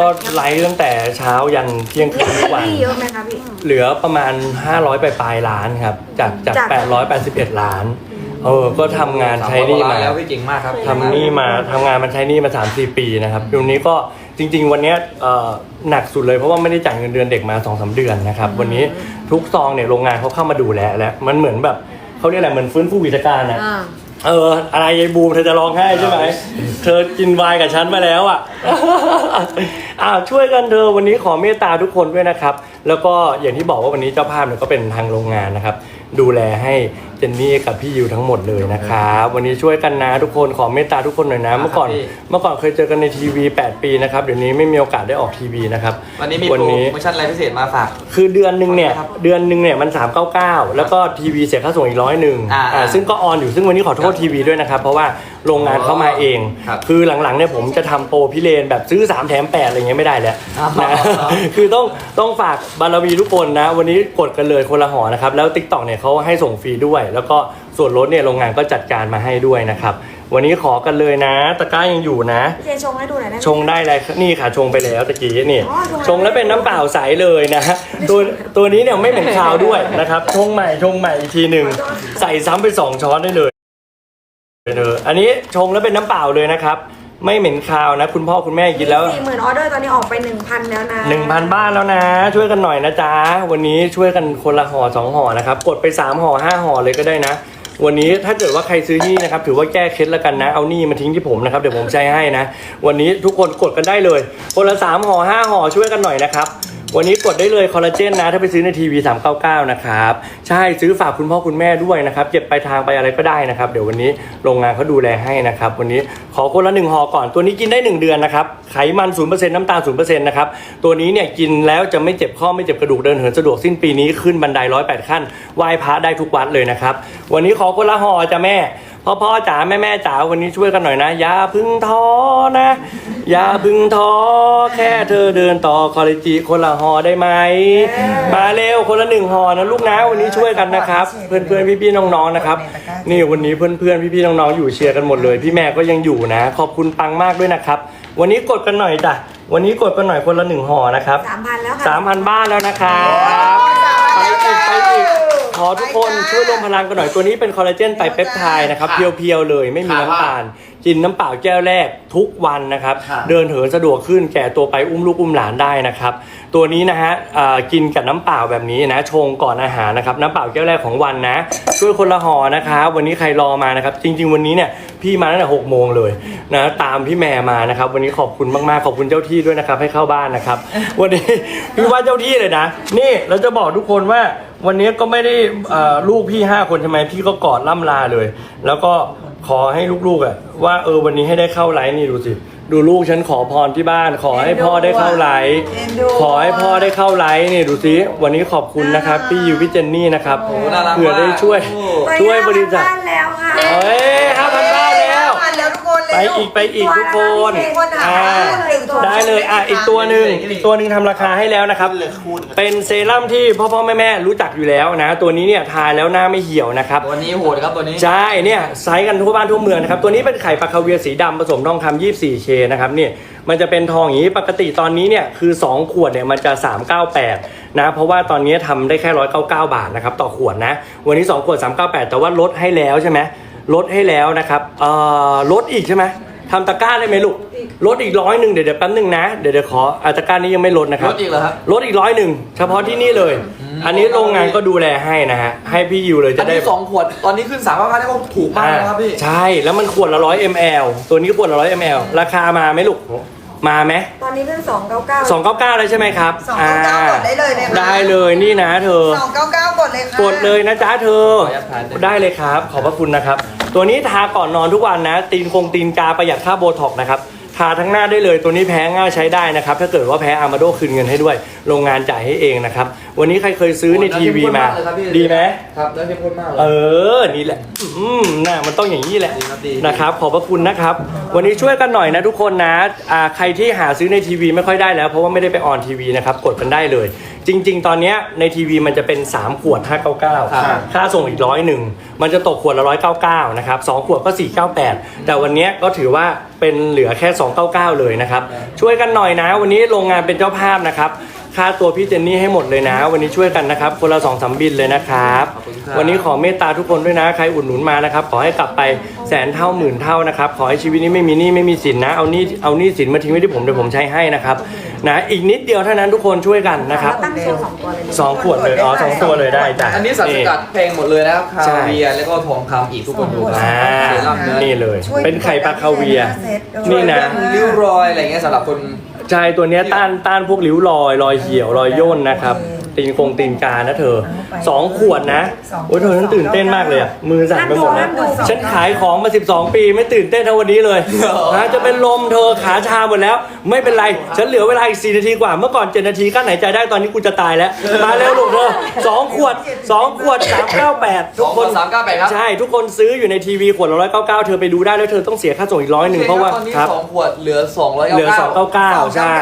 ก็ไลฟ์ตั้งแต่เช้ายันเที่ยงคืนทุกวัน พี่เยอะไหมคะพี่ เหลือประมาณ 500ไปปลายๆล้านครับ จากจาก จาก 881 ล้าน เออ ก็ทำงานใช้หนี่มา แล้วพี่เก่งมากครับ ทำหนี่มาทำงานมันใช้หนี่มา3 4ปีนะครับตรงนี้ก็จริง ๆ วันเนี้ยเอ่อหนักสุดเลยเพราะว่าไม่ได้จ่ายเงินเดือนเด็กมา2อสเดือนนะครับ วันนี้ทุกซองเนี่ยโรงงานเขาเข้ามาดูแลแล้วมันเหมือนแบบเขาเรียกอะไรเหมือนฟื้นฟูกิจการนะอ่า เออ อะไรยายบูมเธอจะร้องไห้ใช่ไหม เธอกินไวน์กับฉันมาแล้วอะ อ่าช่วยกันเธอวันนี้ขอเมตตาทุกคนด้วยนะครับ แล้วก็อย่างที่บอกว่าวันนี้เจ้าภาพเนี่ยก็เป็นทางโรงงานนะครับ ดูแลให้ เจนนี่กับพี่ยิวทั้งหมดเลยนะครับวันนี้ช่วยกันนะทุกคนขอเมตตาทุกคนหน่อยนะ เมื่อก่อนพี่ เมื่อก่อนเคยเจอกันในทีวี 8 ปีนะครับเดี๋ยวนี้ไม่มีโอกาสได้ออกทีวีนะครับวันนี้มีโปรโมชั่นอะไรพิเศษมาฝาก คือเดือนหนึ่งเนี่ยครับเดือนหนึ่งเนี่ยมัน 399 แล้วก็ทีวีเสียค่าส่งอีกร้อยหนึ่งอ่าอ่าซึ่งก็ออนอยู่ซึ่งวันนี้ขอโทษทีวีด้วยนะครับเพราะว่าโรงงานเข้ามาเอง ครับคือหลังๆเนี่ยผมจะทำโปรพิเรนแบบซื้อ 3 แถม 8 อะไรเงี้ยไม่ได้แล้วอ๋อ นะคือต้องต้องฝากบารมีทุกคนนะ วันนี้กดกันเลยคนละหอนะครับแล้ว t ิ k t o k เนี่ยเขาให้ส่งฟรีด้วยแล้วก็ส่วนลดเนี่ยโรงงานก็จัดการมาให้ด้วยนะครับ วันนี้ขอกันเลยนะ ตะกร้ายังอยู่นะพี่เจชงให้ดูหน่อยได้ไหม ชงได้เลยนี่ค่ะชงไปแล้วตะกี้นี่ อ๋อชงแล้วชงแล้วเป็นน้ำเปล่าใสเลยนะตัวตัวนี้เนี่ยไม่เหม็นคาวด้วยนะครับ ชงใหม่ชงใหม่อีกทีหนึ่งใส่ซ้ำไปสองช้อนได้เลยเอออันนี้ชงแล้วเป็นน้ำเปล่าเลยนะครับ ไม่เหม็นคาวนะ คุณพ่อคุณแม่กินแล้วสี่หมื่นออเดอร์ตอนนี้ออกไปหนึ่งพันแล้วนะหนึ่งพันบ้านแล้วนะ ช่วยกันหน่อยนะจ๊ะ วันนี้ช่วยกันคนละห่อสองห่อนะครับ กดไปสามห่อห้าห่อเลยก็ได้นะ วันนี้ถ้าเกิดว่าใครซื้อที่นะครับ ถือว่าแก้เคล็ดแล้วกันนะ เอานี่มาทิ้งที่ผมนะครับ เดี๋ยวผมใช้ให้นะ วันนี้ทุกคนกดกันได้เลย คนละสามห่อห้าห่อช่วยกันหน่อยนะครับ วันนี้กดได้เลยคอลลาเจนนะ ถ้าไปซื้อในทีวี399นะครับ ใช่ซื้อฝากคุณพ่อคุณแม่ด้วยนะครับเก็บไปลายทางไปอะไรก็ได้นะครับ เดี๋ยววันนี้โรงงานเขาดูแลให้นะครับ วันนี้ขอคนละหนึ่งห่อก่อน ตัวนี้กินได้ 1 เดือนนะครับ ไขมัน0%น้ำตาล0%นะครับ ตัวนี้เนี่ยกินแล้วจะไม่เจ็บข้อไม่เจ็บกระดูกเดินเหินสะดวกสิ้นปีนี้ขึ้นบันได108ขั้นไหว้พระได้ทุกวัดเลยนะครับวันนี้ขอคนละห่อจ้ะแม่ พ่อพ่อจ๋าแม่แม่จ๋าวันนี้ช่วยกันหน่อยนะ อย่าพึ่งท้อนะ อย่าพึ่งท้อแค่เธอเดินต่อคอลเลจิคนละห่อได้ไหม มาเร็วคนละหนึ่งห่อนะลูกนะวันนี้ช่วยกันนะครับ เพื่อนเพื่อนพี่พี่ๆน้องๆนะครับ นี่วันนี้เพื่อนเพื่อนพี่พี่ๆน้องๆอยู่เชียร์กันหมดเลย พี่แม่ก็ยังอยู่นะ ขอบคุณปังมากด้วยนะครับ วันนี้กดกันหน่อยจ้ะวันนี้กดกันหน่อยคนละหนึ่งห่อนะครับสามพันแล้วค่ะสามพันบ้านแล้วนะครับไปอีกไปอีกข อทุกคนช่วยรวมพลังกันหน่อยตัวนี้เป็นคอลลาเจนไตรเปปไทด์นะครับค่ะเพียวๆเลยไม่มีน้ำตาลกินน้ำเปล่าแก้วแรกทุกวันนะครับ ค่ะเดินเหินสะดวกขึ้นแก่ตัวไปอุ้มลูกอุ้มหลานได้นะครับ ตัวนี้นะฮะเอ่อกินกับน้ำเปล่าแบบนี้นะชงก่อนอาหารนะครับน้ำเปล่าแก้วแรกของวันนะ ช่วยคนละห่อนะครับวันนี้ใครรอมานะครับ จริง ๆ วันนี้เนี่ยพี่มาตั้งแต่หกโมงเลยนะตามพี่แม่มานะครับ วันนี้ขอบคุณมากๆขอบคุณเจ้าที่ด้วยนะครับ ให้เข้าบ้านนะครับ วันนี้ พี่ว่าเจ้าที่เลยนะ นี่เราจะบอกทุกคนว่า วันนี้ก็ไม่ได้เอ่อลูกพี่ห้าคนใช่ไหมพี่ก็กอดล่ำลาเลย แล้วก็ ขอให้ลูกๆอะว่าเออวันนี้ให้ได้เข้าไลฟ์นี่ดูสิ ดูลูกฉันขอพรที่บ้าน ขอให้พ่อได้เข้าไลฟ์เอ็นดู ขอให้พ่อได้เข้าไลฟ์นี่ดูสิวันนี้ขอบคุณนะครับพี่ยูพี่เจนนี่นะครับโอ้น่ารักเผื่อได้ช่วยมากไปช่วยบริจาคห้าพันบ้านแล้วค่ะเอ้ยห้าพันบ้าน ไปเร็วอีกไปอีกทุกคนมีคนถามอ่าหนึ่งตัวได้เลยอะอีกตัวหนึ่งอีกตัวหนึ่งทำราคาให้แล้วนะครับเป็นเซรั่มที่พ่อพ่อแม่แม่รู้จักอยู่แล้วนะ ตัวนี้เนี่ยทาแล้วหน้าไม่เหี่ยวนะครับตัวนี้โหดครับตัวนี้ ใช่เนี่ยไซส์กันทั่วบ้านทั่วเมืองนะครับ ตัวนี้เป็นไข่ปลาคาเวียร์สีดำผสมทองคำ 24K นะครับนี่มันจะเป็นทองอย่างนี้ปกติตอนนี้เนี่ยคือ 2 ขวดเนี่ยมันจะ 398 นะ เพราะว่าตอนนี้ทำได้แค่ 199 บาทนะครับต่อขวดนะ วันนี้ 2 ขวด 398 แต่ว่าลดให้แล้วใช่ไหม ลดให้แล้วนะครับเอ่อลดอีกใช่ไหมทำตะกร้าได้ไหมลูกลดอีกร้อยหนึ่งเดี๋ยวเดี๋ยวแป๊บนึงนะ เดี๋ยวเดี๋ยวขออาตะกร้านี้ยังไม่ลดนะครับ ลดอีกเหรอครับ ลดอีกร้อยหนึ่งเฉพาะที่นี่เลย อันนี้โรงงานก็ดูแลให้นะฮะ ให้พี่ยูเลยอัจะนได้นี้สองขวดตอนนี้ขึ้นสามพันได้ก็ถูกมากนะครับพี่ใช่ แล้วมันขวดละร้อยมลตัวนี้ขวดละร้อยมลราคามาไหมลูก มาไหมตอนนี้เป็นสองเก้าเก้าสองเก้าเก้าเลยใช่ไหมครับสองเก้าเก้ากดได้เลยนะคะ ได้เลยนี่นะเธอสองเก้าเก้ากดเลยค่ะ กดเลยนะจ๊ะเธอขออนุญาตทานได้ไหมได้เลยครับ ขอบพระคุณนะครับ ตัวนี้ทาก่อนนอนทุกวันนะ ตีนคงตีนกาประหยัดค่าโบท็อกซ์นะครับ ทาทั้งหน้าได้เลย ตัวนี้แพ้ง่ายใช้ได้นะครับ ถ้าเกิดว่าแพ้อามาโดคืนเงินให้ด้วย โรงงานจ่ายให้เองนะครับ วันนี้ใครเคยซื้อในทีวีมาโอ้น่าเข้มข้นมากเลยครับพี่ดีไหมครับแล้วเข้มข้นมากเลเอยอนี่แหละ อืมน่ามันต้องอย่างนี้แหละ ดีครับดี นะครับ ขอบพระคุณนะครับ วันนี้ช่วยกันหน่อยนะทุกคนนะอ่าใครที่หาซื้อในทีวีไม่ค่อยได้แล้ว เพราะว่าไม่ได้ไปออนทีวีนะครับ กดกันได้เลยจริง ๆ ตอนเนี้ยในทีวีมันจะเป็น 3 ขวด 599 ค่าส่งอีกร้อยหนึ่งมันจะตกขวดละ199นะครับสองขวดก็ 498 แต่วันเนี้ยก็ถือว่าเป็นเหลือแค่ 299 เลยนะครับ ช่วยกันหน่อยนะ วันนี้โรงงานเป็นเจ้าภาพนะครับ ค่าตัวพี่เจนนี่ให้หมดเลยนะ วันนี้ช่วยกันนะครับคนละสองสามบินเลยนะครับขอบคุณครับ วันนี้ขอเมตตาทุกคนด้วยนะใครอุดหนุนมานะครับขอให้กลับไปแสนเท่าหมื่นเท่านะครับขอให้ชีวิตนี้ไม่มีหนี้ไม่มีสินนะเอาหนี้เอาหนี้สินมาทิ้งไว้ที่ผมเดี๋ยวผมใช้ให้นะครับนะอีกนิดเดียวเท่านั้นทุกคนช่วยกันนะครับตั้งโชว์สองตัวเลยดิสองขวดเลยอ๋อสองตัวเลยได้จ้ะ อันนี้สารสกัดเพลงหมดเลยนะครับคาใช่ เวียร์แล้วก็ทองคำอีกทุกคนดูครัอ่าเซรั่มเนื้อนี่เลย ช่วยเป็นไข่ปลาคาเวียร์เซ็ตด้วยนี่นะ เรื่องริ้วรอยอะไรเงี้ยสำหรับคน ใช่ตัวเนี้ยต้านต้านพวกริ้วรอยรอยเหี่ยวรอยย่นนะครับ ตีนคงตีนกานะเธอสองขวดนะโอ้ยเธอฉันตื่นเต้นมากเลยอะมือสั่นไปหมดแล้วฉันขายของมา 12 ปีไม่ตื่นเต้นเท่าวันนี้เลยนะจะเป็นลมเธอขาชาหมดแล้ว ไม่เป็นไร ฉันเหลือเวลาอีก4นาทีกว่าเมื่อก่อน7นาทีกั้นหายใจได้ตอนนี้กูจะตายแล้ว มาเร็วลูกเธอ2ขวด2ขวด398ทุกคนสามเก้าแปดครับใช่ทุกคนซื้ออยู่ในทีวีขวดละ199เธอไปดูได้แล้วเธอต้องเสียค่าส่งอีกร้อยหนึ่งเพราะว่าตอนนี้ครับสองขวดเหลือสองร้อยเหลือเก้า299ใช่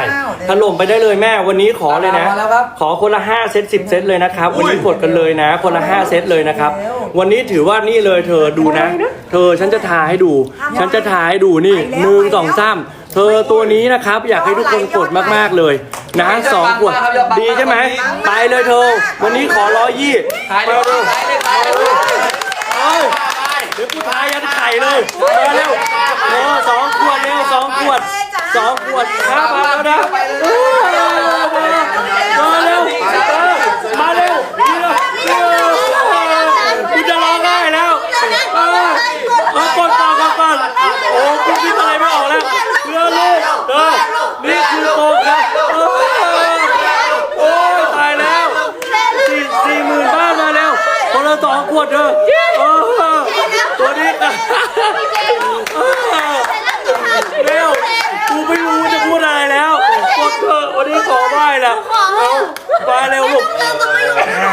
ถล่มไปได้เลยแม่วันนี้ขอเลยนะมาแล้วครับขอคนละ5 เซต 10 เซตเลยนะครับ วันนี้กดกันเลยนะ คนละ 5 เซตเลยนะครับ วันนี้ถือว่านี่เลยเธอดูนะ เธอฉันจะทาให้ดู ฉันจะทาให้ดูนี่หนึ่งสองสามเธอตัวนี้นะครับ อยากให้ทุกคนกดมากๆเลยนะสองขวดดีใช่ไหมไปเลยเธอ วันนี้ขอร้อยยี่ขายเลยมาเร็วขายเลยขายเลยเอ้ยเดี๋ยวกูทายยันไข่เลยมาเร็วโอ้สองขวดเร็วสองขวดสองขวดครับมาแล้วนะเออมาเร็วเออมาเร็วนี่เลยเออกูจะร้องไห้แล้วเออเอากดก่อนกดก่อนโอ้กูคิดอะไรไม่ออกแล้วเรือลูกเออนี่คือโตครับเออโอ้ยตายแล้วสี่สี่หมื่นบ้านมาแล้วคนละสองข วดเถอะเออตัวนี้กันเร็วกูไม่รู้จะพูดอะไรแล้วกดเถอะวันนี้ขอไหว้แล้วเอามาเร็วลูก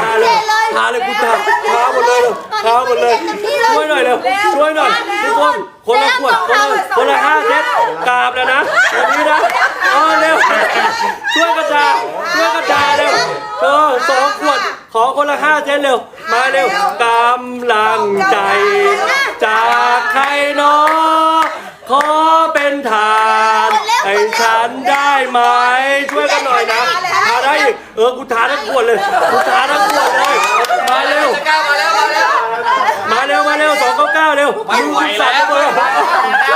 ทาเลยทาเลยกูทาทาหมดเลยทาหมดเลยช่วยหน่อยเร็วช่วยหน่อยทุกคนคนละขวดคนละคนละห้าเซตกราบแล้วนะแบบนี้นะเออเร็วช่วยกระจายช่วยกระจายเร็วเออสองขวดขอคนละห้าเซตเร็ว มาเร็วกำลังใจ จากใครเนาะขอเป็นทานให้ฉันได้ไหมช่วยกันหน่อยนะทาได้อีกเออกูทาทั้งขวดเลยกูทาทั้งขวดเลยมาเร็วจะก้าวมาแล้วมาแล้วมาเร็วมาเร็วสองเก้าเก้าเร็วไม่ไหวแล้วมือสั่นไป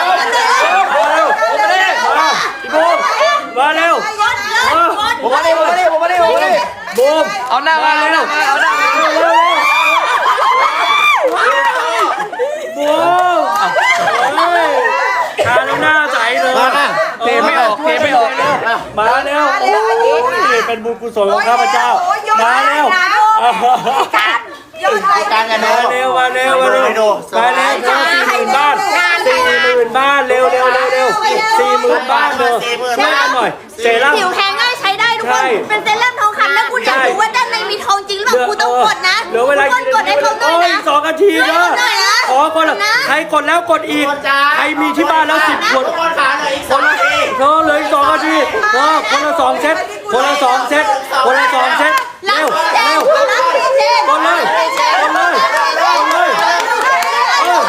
หมดเลยมาเร็วผมมาเร็วมาพี่บูมมาเร็วเออผมมาดิผมมาดิผมมาดิผมมาดิบูมเอาหน้ามาเอาหน้ามาเอาหน้ามา เร็วเร็วบูมเฮ้ย ทาแล้วหน้าใสเลยเทไม่ออกเทไม่ออกมาเร็วโอ้ยเป็นบุญกุศลของข้าพเจ้า มาเร็วยอดไลค์การกันมาเนาะเร็วมาเร็วมาเร็วมาเร็วเธอสี่หมื่นบ้านสี่หมื่นบ้านเร็วเร็วเร็วเร็วสี่หมื่นบ้านเธอช่วยกันหน่อยเซรั่มผิวแพ้ง่ายใช้ได้ทุกใช่คนเป็นเซรั่มทองคำแล้วคุณอยากใช่รู้ว่าด้านในมีทองจริงหรือเปล่าคุณต้องกดนะเหลือเวลาทุกคนกดให้เขาหน่โอ้อยยนะสองนาทีเนอะหน่ อยนะขอคนละนะใครกดแล้วกดอีก ใครมีที่บ้านแล้วสิบคนทุกคนขาเหลืออีกสองนาทีเธอเหลืออีกสองนาทีเธอคนละสองเซตคนละสองเซตคนละสองเซตรัเร็บวแจเร็กวรับเจนกดเลยกดเลยกดเลยเออ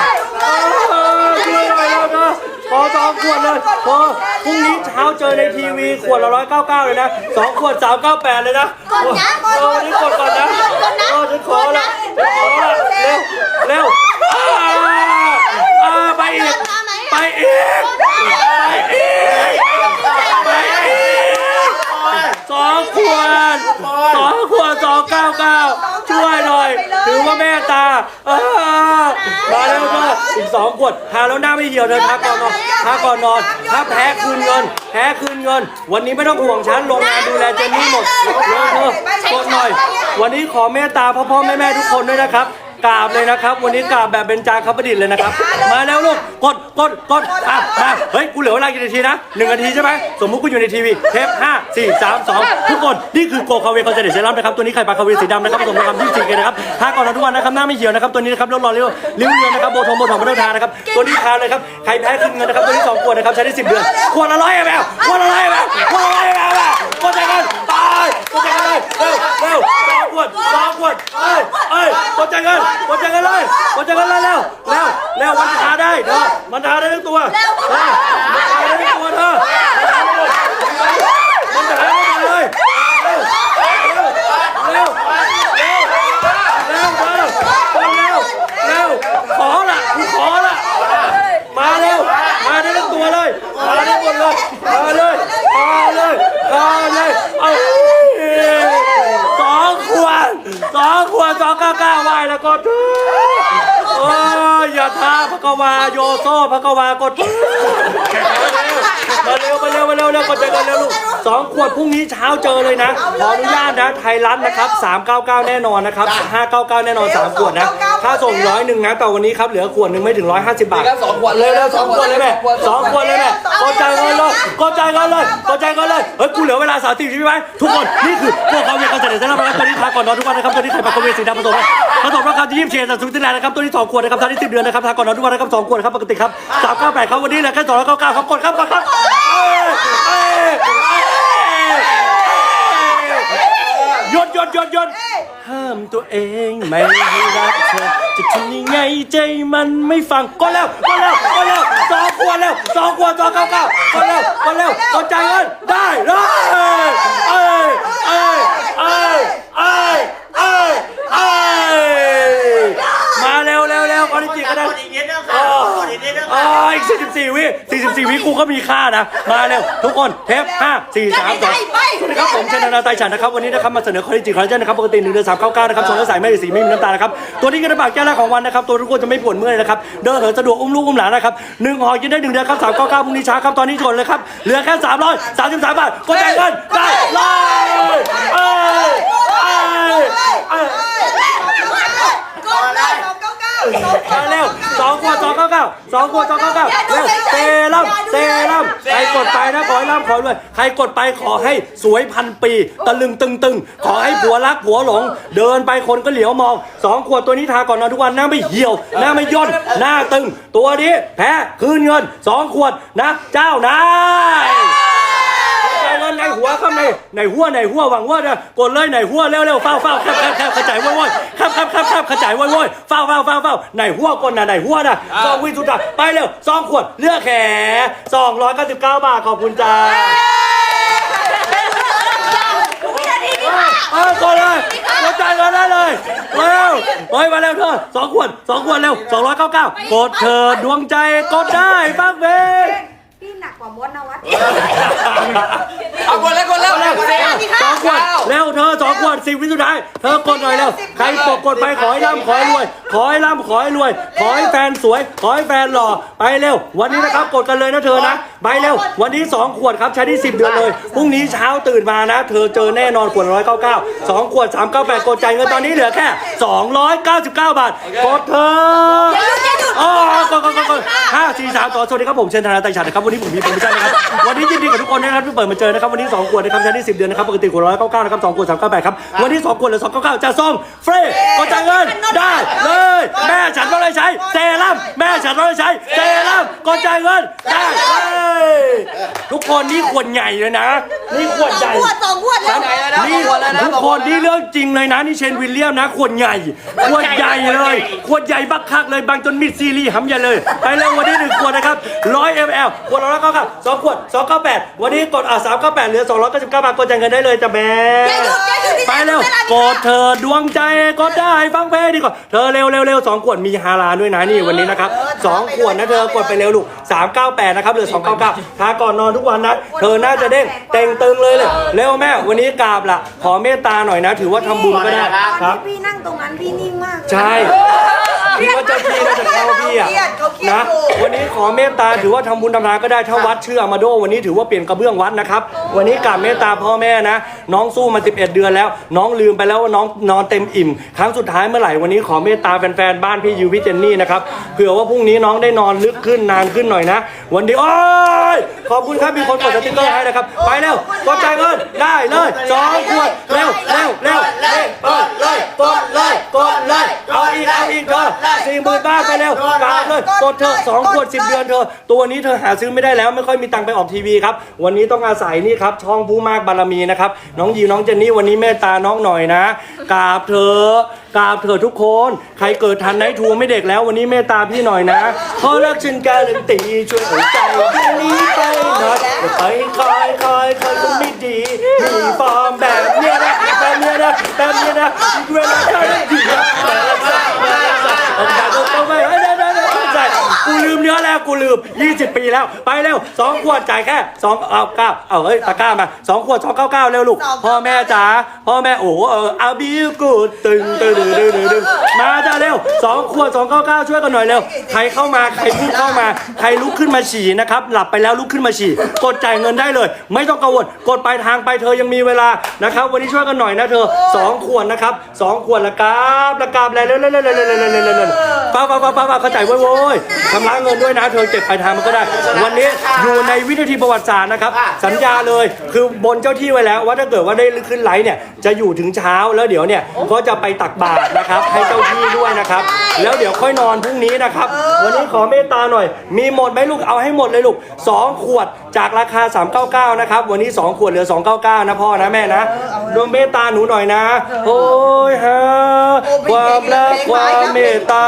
เออช่วยหน่อยแล้วนะขอสองขวดเลยพอพรุ่งนี้เช้าเจอในทีวีขวดละร้อยเก้าเก้าเลยนะสองขวดสามเก้าแปดเลยนะกดนะเออวันนี้กดก่อนนะกดนะเออฉันขอละฉันขอละเร็วเร็วอ่าอ่าไปอีก มาไหม ไปอีกไปอีกไปอีกสอง ขวดสองขวดสองเก้าเก้าช่วยหน่อยถือว่าแม่ตาอ่ามาเร็วเธออีกสองขวดทาแล้วหน้าไม่เหี่ยวเธอทาก่อนนอนทาก่อนนอนถ้าแพ้คืนเงิน แพ้คืนเงิน วันนี้ไม่ต้องห่วงฉันโรงงานดูแลเจนนี่หมดเร็วเธอกดหน่อย วันนี้ขอเมตตาพ่อพ่อแม่แม่ทุกคนด้วยนะครับ กราบเลยนะครับ วันนี้กราบแบบเบญจางคประดิษฐ์เลยนะครับ มาแล้วลูกกดกดกดอะมาเฮ้ยกูเหลือเวลากี่นาทีนะหนึ่งนาทีใช่ไหมสมมุติกูอยู่ในทีวีเทปห้าสี่สามสองทุกคนนี่คือโกคาเวคอนเซนเทรตเซรั่มนะครับตัวนี้ไข่ปลาคาเวสีดำนะครับผสมกับที่สี่กันนะครับทาก่อนนอนทุกวันนะครับหน้าไม่เหี่ยวนะครับตัวนี้นะครับลดรอยริ้วริ้วเรือนนะครับโบทงโบทองไม่ต้องทานะครับตัวนี้ทาเลยครับใครแพ้ขึ้นเงินนะครับตัวนี้สองขวดนะครับใช้ได้สิบเดือนขวดละร้อยแมวขวดละร้อยแมวขวดละ มันจะกันแล้วแล้วแล้วแล้วมันทาได้เธอมันทาได้ทั้งตัวเธอมันทาได้ทั้งตัวเธอมันทาได้หมดเลยเร็วเร็วเร็วเร็วเร็วเธอคนเร็วเร็วขอละกูขอละมาเร็วมาได้ทั้งตัวเลยมาได้หมดเลยมาเลยมาเลยมาเลยเอาสองขวดสองขวดสองก้าก้าไหวแล้วก็จ ยอย่าท้าพระกวาโยโซพระกวากดมาเร็วมาเร็วมาเร็วมาเร็วกดใจกันเร็วลูกสองขวดพรุ่งนี้เช้าเจอเลยนะขออนุญาตนะไทยรัฐนะครับ399 แน่นอนนะครับ599 แน่นอน 3 ขวดนะ ค่าส่งร้อยหนึ่งนะแต่วันนี้ครับเหลือขวดหนึ่งไม่ถึง150บาทมีครับสองขวดเร็วเร็วสองขวดเลยแม่สองขวดเลยแม่กดใจายเงินเลยกดใจายเงินเลยกดใจายเงินเลยเฮ้ยกูเหลือเวลาสามสิบใช่ไหมทุกคนนี่คือพวกเขาเรียกกันเสด็จได้รับประตัวนี้ทาก่อนนอนทุกวันนะครับตัวนี้ไข่ปลากระเวสีดำผสมนะผสมราคาที่ยี่สิบเชนจากสวิตเซอร์แลนด์นะครับตัวนี้สองขวดนะครับทาที่สิบเดือนนะครับทาก่อนนอนทุกวันนะครับสองขวดครับปกติครับสามเก้าแปดครับวันนี้เหลือแค่สองร้อยเก้าเก้าครับกดครับกดครับเอ้ยเอ้ยเอ้ยหยุดหยุดหยุดหยุด ห้าม ตัวเองไม่ให้รักเธอจะทำยังไงใจมันไม่ฟังก็แล้วก็แล้วก็แล้วสองขวดแล้วสองขวดสองเก้าเก้าก็แล้วก็แล้วก็ใจเงินได้เลยเอ้ยเอ้ยเอ้ยเอ้ยเอ้ยเอ้ยมาเร็วเร็วเร็วออริจิก็ได้อ๋อ อ๋ออีก44 วิ44 วิกูก็มีค่านะ มาเร็วทุกคนเทป5 4 3 2สวัสดีครับผมเชนนาไตฉันนะครับวันนี้นะครับมาเสนอคอลลาเจนคอลลาเจนนะครับปกติหนึ่งเดือนสามเก้าเก้านะครับชงแล้วใส่ไม่มีสีไม่มีน้ำตาลนะครับตัวนี้กระบาดแก้วแรกของวันนะครับตัวทุกคนจะไม่ปวดเมื่อยนะครับเดินเหินสะดวกอุ้มลูกอุ้มหลานนะครับหนึ่งห่อกินได้หนึ่งเดือนครับสามเก้าเก้าพรุ่งนี้เช้าครับตอนนี้กดเลยครับเหลือแค่สามร้อยสามสิบสามบาทกดจ่ายเงินได้เลยเอ้ยเอ้ยเอ้ย ก่อนเลยสอง เร็วสองขวดสองเก้าเก้าสองขวดสองเก้าเก้าเร็วเซรั่มเซรั่มใครกดไปนะขอให้ร่ำขอรวยใครกดไปขอให้สวยพันปีตะลึงตึงตึงขอให้ผัวรักผัวหลง เดินไปคนก็เหลียวมองสองขวดตัวนี้ทาก่อนนอนทุกวันหน้าไม่เหี่ยว หน้าไม่ย่นหน้าตึง ตัวนี้แพ้คืนเงินสองขวดนะเจ้านาย หัวข้างในในหัวในหัวหวังว่าเนี่ยกดเลยในหัวเร็วเร็วเฝ้าเฝ้าแคบแคบแคบขจายว้อยว้อยแคบแคบแคบแคบขจายว้อยว้อยเฝ้าเฝ้าเฝ้าเฝ้าในหัวกดนะในหัวนะสองวิสุดท้ายไปเร็วสองขวดเลือกแขสองร้อยเก้าสิบเก้าบาทขอบคุณจ้าวินาทีที่ห้าเออกดเลยกดจ่ายเงินได้เลยเร็วเฮ้ยมาเร็วเธอสองขวดสองขวดเร็วสองร้อยเก้าเก้ากดเธอดวงใจกดได้บ้างเบง พี่หนักกว่ามดนวัด เอากดแล้วกดแล้วเร็วสองขวดเร็วเธอสอง ขวดสิบวิสุดท้าย เธอกดหน่อยเร็วใครกดกดไปขอให้ร่ำขอให้รวย ขอให้ร่ำขอให้รวย ขอให้แฟนสวย ขอให้แฟนหล่อ ไปเร็ว วันนี้นะครับกดกันเลยนะเธอนะ ไปเร็ว วันนี้ 2 ขวดครับใช้ได้10 เดือนเลย พรุ่งนี้เช้าตื่นมานะ เธอเจอแน่นอนขวดร้อยเก้าเก้าสองขวด3 9 8กดจ่ายเงินตอนนี้เหลือแค่299บาท กดเธออ๋อกดกดกดกดห้าสี่สามต่อสวัสดีครับผมเชนธนาไตรฉันนะครับวันนี้ผมมีโปรโมชั่นนะครับวันนี้ยินดีกับทุกคนนะครับที่เปิดมาเจอนะครับวันนี้สองขวดนะครับใช้ได้10 เดือนนะครับปกติขวดร้อยเก้าเก้านะครับสองขวดสามเก้าแปดครับวันนี้สองขวดเหลือสองเก้าเก้าจะส่งฟรีกดจ่ายเงินได้เลย แม่ฉันต้องได้ใช้เซรั่มแม่ฉันต้องได้ใช้เซรั่มกดจ่ายเงินได้เลย ทุกคนนี่ขวดใหญ่เลยนะ นี่ขวดสใหองญ่ขวดสองขวดแล้วนี่ทุกคนนี่เรื่องจริงเลยนะนี่เชนวิลเลียมนะขวดใหญ่ขวดใหญ่เลยขวดใหญ่บักคักเลยบางจนมิดซีรีส์หำใหญ่เลยไปเร็ววันนี้หนึ่งขวดนะครับร้อยมลขวดละร้อยเก้าเก้าสองขวดสองเก้าแปดวันนี้กดอะสามเก้าแปดเหลือสองร้อยเก้าสิบเก้าบาทกดจ่ายเงินได้เลยจ้ะแม่อย่าหยุดอย่าหยุดที่ไปเร็วเวลามีกดเธอดวงใจก็ได้ฟังเพลงดีกว่าเธอเร็วเร็วเร็วสองขวดมีฮาลาลด้วยนะนี่วันนี้นะครับสองขวดนะเธอกดไปเร็วลูกสามเก้าแปดนะครับเหลือสองเก้าเก้าทาก่อนนอนทุกวันนะเธอน่าจะเด้งเต่งตึงเลยเลยเร็วแม่วันนี้กราบละขอเมตตาหน่อยนะ ถือว่าทำบุญก็ได้ตคอรันบที่พี่นั่งตรงนั้นพี่นิ่งมากเลย ใช่ คิดว่าเจ้าที่น่าจะเข้าพี่อะเครียดเขาเครียดนะอยู่ วันนี้ขอเมตตาถือว่าทำบุญทำทานก็ได้ถ้าวัดชื่ออามาโดวันนี้ถือว่าเปลี่ยนกระเบื้องวัดนะครับวันนี้กราบเมตตาพ่อแม่นะ น้องสู้มา 11 เดือนแล้ว น้องลืมไปแล้วว่าน้องนอนเต็มอิ่ม ครั้งสุดท้ายเมื่อไหร่วันนี้ขอเมตตาแฟนๆบ้านพี่ยูพี่เจนนี่นะครับเผื่อว่าพรุ่งนี้น้องได้นอนลึกขึ้นนานขึ้นหน่อยนะ วันนี้โอ้ยขอบคุณครับมีคนกดสติ๊กเกอร์ให้นะครับไปเร็วกดจ่ายเงินได้เลยสองขวดเร็วเร็วเร็วเร็ว กดเลยกดเลยกดเลยเอาอีกเอาอีกเธอสี่หมื่นบาทไปเร็วกราบเลยกดเธอะสองขวดสิบเดือนเธอะตัวนี้เธอหาซื้อไม่ได้แล้วไม่ค่อยมีตังค์ไปออกทีวีครับ วันนี้ต้องอาศัยนี่ครับ ช่องผู้มากบารมีนะครับ น้องยิวน้องเจนนี่วันนี้เมตตาน้องหน่อยนะกราบเธอะกราบเธอะทุกคน ใครเกิดทันไนท์ทูไม่เด็กแล้ววันนี้เมตตาพี่หน่อยนะเพราะรักฉันการันตีช่วยหัวใจที่นี้ไปหน่อยอย่าไปคอยคอยคอยคนไม่ดีมีฟอร์มแบบเนี้ยนะแบบเนี้ยนะแบบเนี้ยนะเวลาเธอได้ดีนะต้องการต้องต้องไปเฮ้ยได้ได้ได้ใช่ กูลืมเนื้อแล้วกูลืม 20 ปีแล้ว ไปเร็วสองขวดจ่ายแค่สองเอาเก้าเอาเฮ้ยตะกร้ามาสองขวดสองเก้าเก้าเร็วลูก พ่อแม่จ๋าพ่อแม่โอ้โหเอออาบิวกูดตึงตึงตึงตึงตึงตึงมาจ้าเร็วสองขวดสองเก้าเก้าช่วยกันหน่อยเร็วใครเข้ามาใครพูดเข้ามา ใครลุกขึ้นมาฉี่นะครับหลับไปแล้วลุกขึ้นมาฉี่กดจ่ายเงินได้เลย ไม่ต้องกังวลกดปลายทางไปเธอยังมีเวลานะครับ วันนี้ช่วยกันหน่อยนะเธอสองขวดนะครับสองขวดละกราบละกราบเลยเร็วเร็วเร็วเร็วเร็วเร็วเร็วเร็วเร็วป้าป้าป้าป้าป้าเข้าใจไว้โว้ยชำระเงินด้วยนะเธอเก็บปลายทางมันก็ได้ วันนี้อยู่ในวินาทีประวัติศาสตร์นะครับ สัญญาเลยคือบนเจ้าที่ไว้แล้ว ว่าถ้าเกิดว่าได้ขึ้นไลฟ์เนี่ยจะอยู่ถึงเช้าแล้วเดี๋ยวเนี่ยก็จะไปตักบาตรนะครับให้เจ้าที่ด้วยนะครับ แล้วเดี๋ยวค่อยนอนพรุ่งนี้นะครับ วันนี้ขอเมตตาหน่อย มีหมดไหมลูกเอาให้หมดเลยลูกสองขวดจากราคา 399 นะครับ วันนี้ 2 ขวดเหลือ 299 นะพ่อนะแม่นะดวงเมตตาหนูหน่อยนะโอ้ยฮะความรักความเมตตา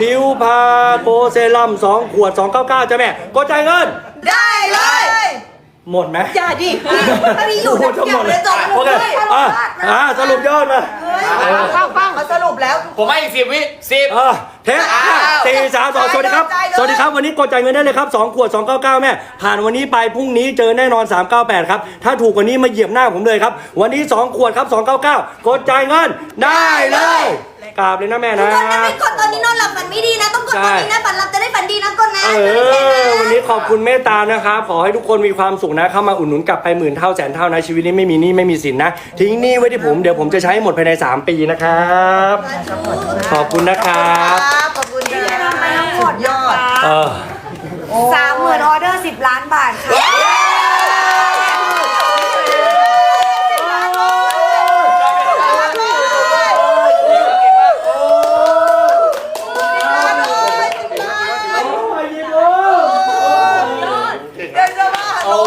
ผิวพาโกเซรั่ม2ขวด 299จ้ะแม่ก็จ่ายเงิน ได้เลยหมดไหมอย่าดิถ้ามีอยู่โอ้โหทั้งหมดเลยจบโอเคอะอะสรุปยอดมา ฟังฟังมาสรุปแล้ว ผมให้อีกสิบวิสิบ เออเทสห้าสี่สามสองสวัสดีครับสวัสดีครับ วันนี้กดจ่ายเงินได้เลยครับ2ขวด299แม่ ผ่านวันนี้ไปพรุ่งนี้เจอแน่นอน398ครับ ถ้าถูกกว่านี้มาเหยียบหน้าผมเลยครับ วันนี้2ขวดครับ299กดจ่ายเงินได้เลย กราบเลยนะแม่ทุนะ กคนถ้าไม่กดตอนนี้นอนหลับฝันไม่ดีนะ ต้องกดตอนนี้นะฝันหลับจะได้ฝันดีนะกดนะเออ วันนี้ขอบคุณเมตตานะครับ ขอให้ทุกคนมีความสุขนะ เข้ามาอุดหนุนกลับไปหมื่นเท่าแสนเท่านะ ชีวิตนี้ไม่มีหนี้ไม่มีสินนะ ทิ้งหนี้ไว้ที่ผม เดี๋ยวผมจะใช้หมดภายใน 3 ปีนะครับ ขอบคุณนะครับ ขอบคุณที่ทำไปทั้งหมดยอด เออ สามหมื่นออเดอร์สิบล้านบาทค่ะ โอ้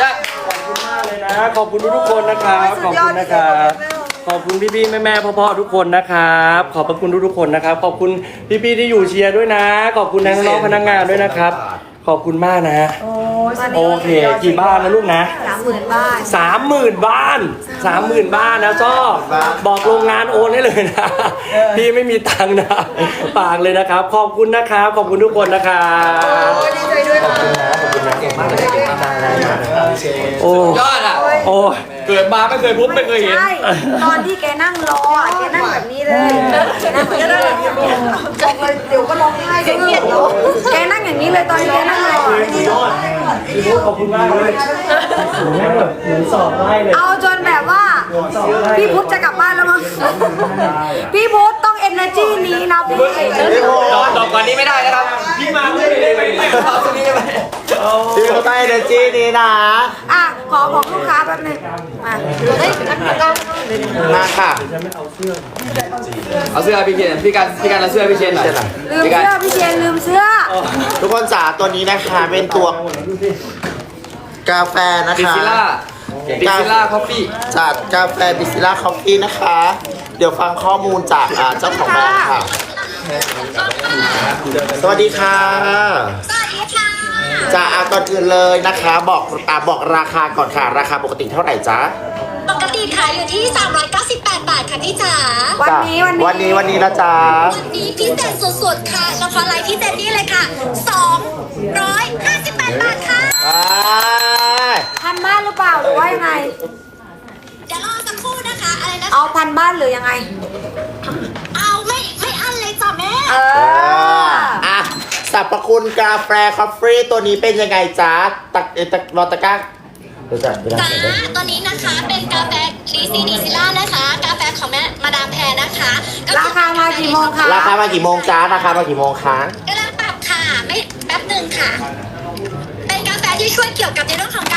ยัก เลยนะ ข อบคุณทุกๆคนนะครับ ขอบคุณนะครับ ขอบคุณพี่ๆแม่ๆพ่อๆทุกคนนะครับ ขอบพระคุณทุกๆคนนะครับ ขอบคุณพี่ๆที่อยู่เชียร์ด้วยนะ ขอบคุณน้องๆพนักงานด้วยนะครับ ขอบคุณมากนะโอเคกี่บ้านนะลูกนะ สามหมื่นบาทสามหมื่นบ้านสามหมื่นบ้านนะซ่อบอกโรงงานโอนให้เลยนะ พี่ไม่มีตังค์นะฝากเลยนะครับ ขอบคุณนะครับ ขอบคุณทุกคนนะครับดีใจด้วยนะโอ้ยอดอะ โอ้ยเกิดมาไม่เคยพบไม่เคยเห็น ใช่ ตอนที่แกนั่งรออะแกนั่งแบบนี้เลยแกนั่งแบบนี้เลยบอกเลยเดี๋ยวก็ร้องไห้เดี๋ยวเกลียดแกนั่งอย่างนี้เลยตอนที่แกนั่งรอพี่พุทธขอบคุณมากเลยเหมือนสอบไล่เลย เอาจนแบบว่า พี่พุทธจะกลับบ้านแล้วมั้งพี่พุทธต้อง เอเนอร์จีนี้นะพี่ดอกดอกกว่านี้ไม่ได้นะครับพี่มาเลยได้ไหมเอาตรงนี้ได้ไหมพี่เขาได้เอเนจีนี้นะอะขอของลูกค้าแป๊บนึงมามาค่ะเอาเสื้อพี่เชนพี่กันพี่กันเอาเสื้อพี่เชนหน่อยลืมพี่กันเสื้อพี่เชนลืมเสื้อ ทุกคนจ๋าตัวนี้นะคะเป็นตัวกาแฟนะดิคะซิล่าดิซิล่าคอฟฟี่จากกาแฟบิซิล่าคอฟฟี่นะคะเดี๋ยวฟังข้อมูลจากอ่าเจ้าของแบรนด์ค่ะ สวัสดีค่ะสวัสดีค่ะจะอาก่อนอื่นเลยนะคะ บอกอ่าบอกราคาก่อนค่ะ ราคาปกติเท่าไหร่จ๊ะ ปกติขายอยู่ที่ 398 บาทค่ะพี่จ๋า วันนี้วันนี้วันนี้วันนี้นะจ๊ะ วันนี้พิเศษสุดๆค่ะเฉพาะไลฟ์พี่เจนนี่เลยค่ะ 258 บาทค่ะไปพันบ้านหรือเปล่าหรือว่ายังไง เอาพันบ้านหรือยังไง เอาไม่ไม่อันเลยจ้ะแม่เอเอออ อะสรรพคุณกาแฟคอฟฟี่ตัวนี้เป็นยังไงจ๊ะตักเอตักรอตะกร้าเดี๋ยวจ้ะเวลาจ้าเสร็จแล้วตัวนี้นะคะเป็นกาแฟดีซีดีซิล่านะคะ กาแฟของแม่มาดามแพรนะคะก็ราคามากี่โมงคะราคามากี่โมงจ้าราคามากี่โมงคะกำลังปรับค่ะ ไม่แป๊บหนึ่งค่ะ เป็นกาแฟที่ช่วยเกี่ยวกับในเรื่องของการ